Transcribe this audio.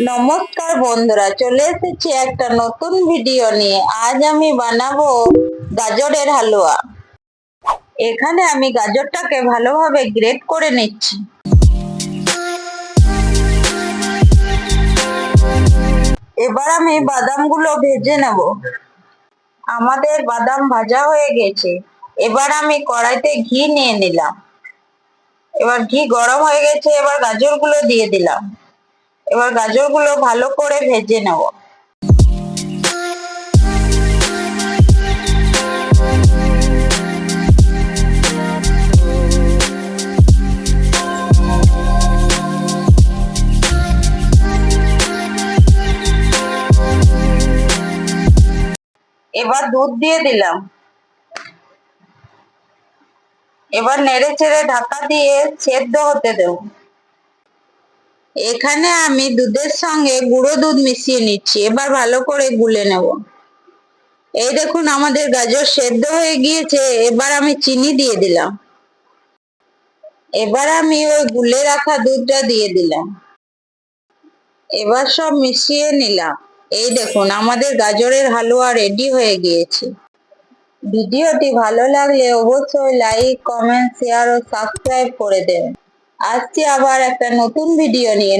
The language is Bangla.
নমস্কার বন্ধুরা, চলে এসেছি একটা নতুন ভিডিও নিয়ে। আজ আমি বানাবো গাজরের হালুয়া। এখানে আমি গাজরটাকে ভালোভাবে গ্রেট করে নিচ্ছি। এবার আমি বাদামগুলো ভেজে নেব। আমাদের বাদাম ভাজা হয়ে গেছে। এবার আমি কড়াইতে ঘি নিয়ে নিলাম। এবার ঘি গরম হয়ে গেছে, এবার গাজরগুলো দিয়ে দিলাম। এবার গাজরগুলো ভালো করে ভেজে নেব। এবার দুধ দিয়ে দিলাম। এবার নেড়ে চেড়ে ঢাকা দিয়ে সেদ্ধ হতে দেবো। এখানে আমি দুধের সঙ্গে গুঁড়ো দুধ মিশিয়ে নিচ্ছি। এবার ভালো করে গুলে নেব। এই দেখুন, আমাদের গাজর সেদ্ধ হয়ে গিয়েছে। এবার আমি চিনি দিয়ে দিলাম। এবার আমি ওই গুলে রাখা দুধটা দিয়ে দিলাম। এবার সব মিশিয়ে নিলাম। এই দেখুন, আমাদের গাজরের হালুয়া রেডি হয়ে গিয়েছে। ভিডিওটি ভালো লাগলে অবশ্যই লাইক কমেন্ট শেয়ার ও সাবস্ক্রাইব করে দেবেন। আসছি আবার একটা নতুন ভিডিও নিয়ে